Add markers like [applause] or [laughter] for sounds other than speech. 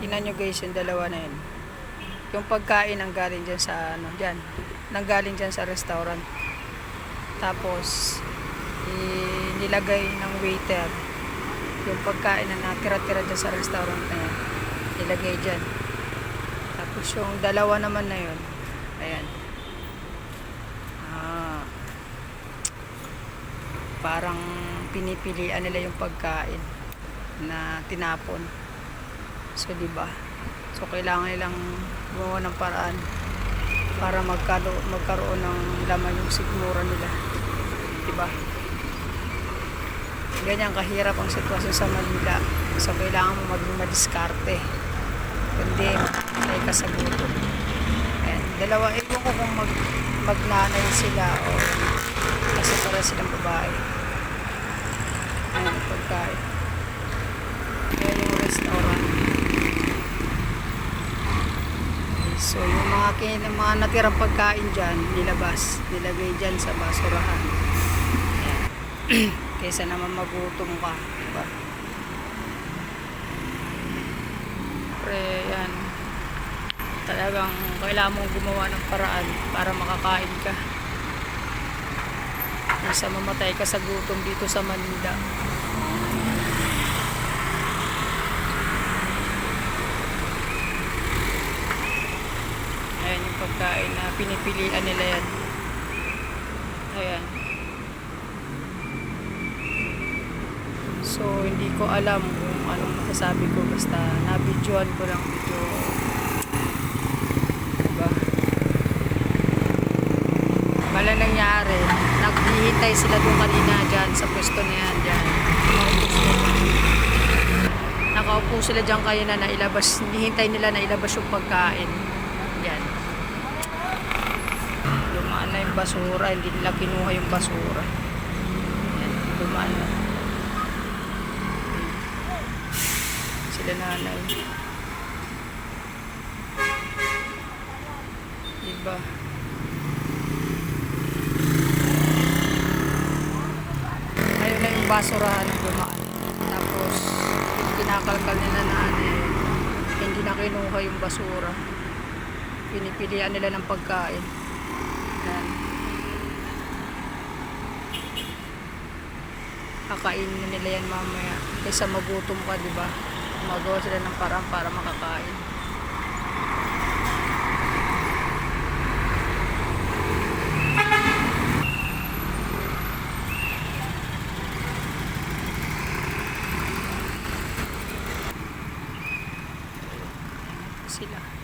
Tingnan nyo guys yung dalawa na yun. Yung pagkain ang galing dyan sa ano, dyan. Nanggaling dyan sa restaurant. Tapos, nilagay ng waiter yung pagkain na natira-tira dyan sa restaurant na yan. Nilagay dyan. Tapos yung dalawa naman na yun, ayan. Ah, parang pinipilian nila yung pagkain na tinapon. So, di ba? So, kailangan nilang gumawa ng paraan para magkalo, magkaroon ng laman yung sigmura nila. Di ba? Ganyan kahirap ang sitwasyon sa Manila. So, kailangan mo maging madiskarte. Kundi, may kasaguto. Ayan. Dalawa, ewan ko kung mag, magnanay sila o kasi para silang babae. Ayan, pagkain. Ayan yung restaurant. So, yung mga, kin, mga natirang pagkain dyan, nilabas, nilagay dyan sa basurahan. Ayan. [clears throat] Kaysa naman magutom ka, diba? Pre, yan. Talagang kailangan mong gumawa ng paraan para makakain ka. Nasa mamatay ka sa gutom dito sa Manila. Ayan yung pagkain na pinipilian nila yan. Ayan. So, hindi ko alam kung anong masasabi ko. Basta, nabidyoan ko lang medyo... Diba? Wala nangyari. Naghihintay sila doon kanina dyan sa pwesto na yan dyan. Nakaupo sila dyan kaya na nailabas. Hinihintay nila na ilabas yung pagkain. Yan. Dumaan na yung basura. Hindi nila kinuha yung basura. Yan. Dumaan na. Sila nanay. Diba? Ayun na yung basurahan dumaan. Tapos, yung kinakalkal nila na eh, hindi na kinuha yung basura. Pinipilian nila ng pagkain. Yan. Kakainin na nila yan mamaya. Kaysa magutom ka, di ba? Magawa sila ng parang para makakain. Sila.